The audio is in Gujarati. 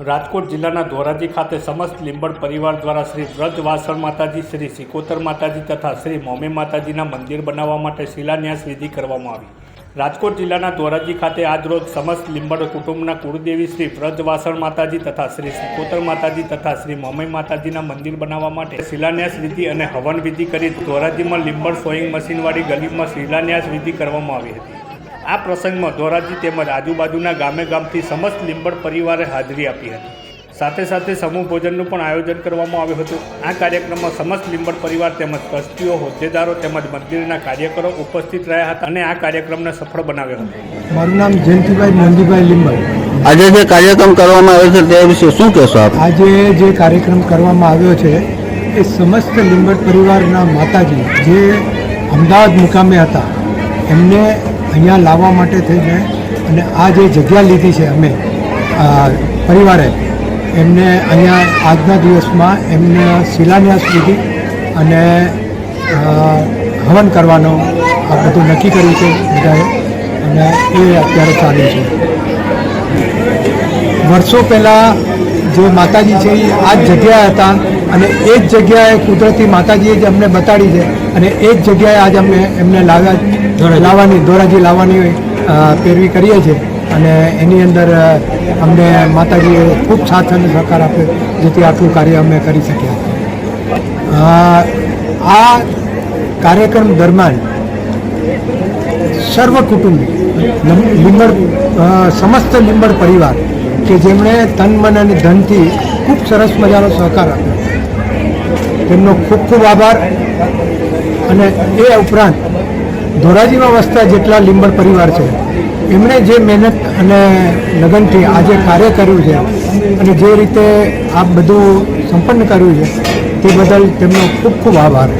રાજકોટ જિલ્લાના ધોરાજી ખાતે સમસ્ત લીંબડ પરિવાર દ્વારા શ્રી વ્રજ વાસણ માતાજી, શ્રી સિકોતર માતાજી તથા શ્રી મોમે માતાજીના મંદિર બનાવવા માટે શિલાન્યાસ વિધિ કરવામાં આવી. રાજકોટ જિલ્લાના ધોરાજી ખાતે આજરોજ સમસ્ત લીંબડ કુટુંબના કુળદેવી શ્રી વ્રજ વાસણ માતાજી તથા શ્રી સિકોતર માતાજી તથા શ્રી મોમે માતાજીના મંદિર બનાવવા માટે શિલાન્યાસ વિધિ અને હવન વિધિ કરી ધોરાજીમાં લીંબડ સોઈંગ મશીનવાળી ગલીમાં શિલાન્યાસ વિધિ કરવામાં આવી હતી. આ પ્રસંગમાં ધોરાજી તેમજ આજુબાજુના ગામે ગામથી સમસ્ત લીંબડ પરિવારે હાજરી આપી હતી. સાથે સાથે સમૂહ ભોજનનું પણ આયોજન કરવામાં આવ્યું હતું. આ કાર્યક્રમમાં સમસ્ત લીંબડ પરિવાર તેમજ ટ્રસ્ટીઓ હોદ્દેદારો તેમજ મંદિરના કાર્યકરો ઉપસ્થિત રહ્યા હતા અને આ કાર્યક્રમને સફળ બનાવ્યો હતો. મારું નામ જયંતિભાઈ મોહનજીભાઈ લીંબડ. આજે જે કાર્યક્રમ કરવામાં આવ્યો છે તે વિશે શું કહેશો આપ? આજે જે કાર્યક્રમ કરવામાં આવ્યો છે એ સમસ્ત લીંબડ પરિવારના માતાજી જે અમદાવાદ મુકામે હતા એમને અહીંયા લાવવા માટે થઈને અને આ જે જગ્યા લીધી છે અમે પરિવારે, એમને અહીંયા આજના દિવસમાં એમને શિલાન્યાસ લીધી અને હવન કરવાનો આ બધું નક્કી કર્યું છે બધાએ અને એ અત્યારે ચાલુ છે. વર્ષો પહેલાં જે માતાજી છે એ આ જ જગ્યાએ હતા અને એ જ જગ્યાએ કુદરતી માતાજીએ જ અમને બતાડી છે અને એ જ જગ્યાએ આજ અમે એમને લાવ્યા લાવવાની ધોરાજી લાવવાની પેરવી કરીએ છીએ. અને એની અંદર અમને માતાજીએ ખૂબ સાથ અને સહકાર આપ્યો જેથી આટલું કાર્ય અમે કરી શક્યા. આ કાર્યક્રમ દરમિયાન સર્વ કુટુંબી લીંબડ સમસ્ત લીંબડ પરિવાર કે જેમણે તન મન અને ધનથી ખૂબ સરસ મજાનો સહકાર આપ્યો. તેમનો ખૂબ ખૂબ આભાર. અને એ ઉપરાંત ધોરાજીમાં વસતા જેટલા લીંબડ પરિવાર છે, એમણે જે મહેનત અને લગનથી આજે કાર્ય કર્યું છે અને જે રીતે આ બધું સંપન્ન કર્યું છે, તે બદલ તેમનો ખૂબ ખૂબ આભાર.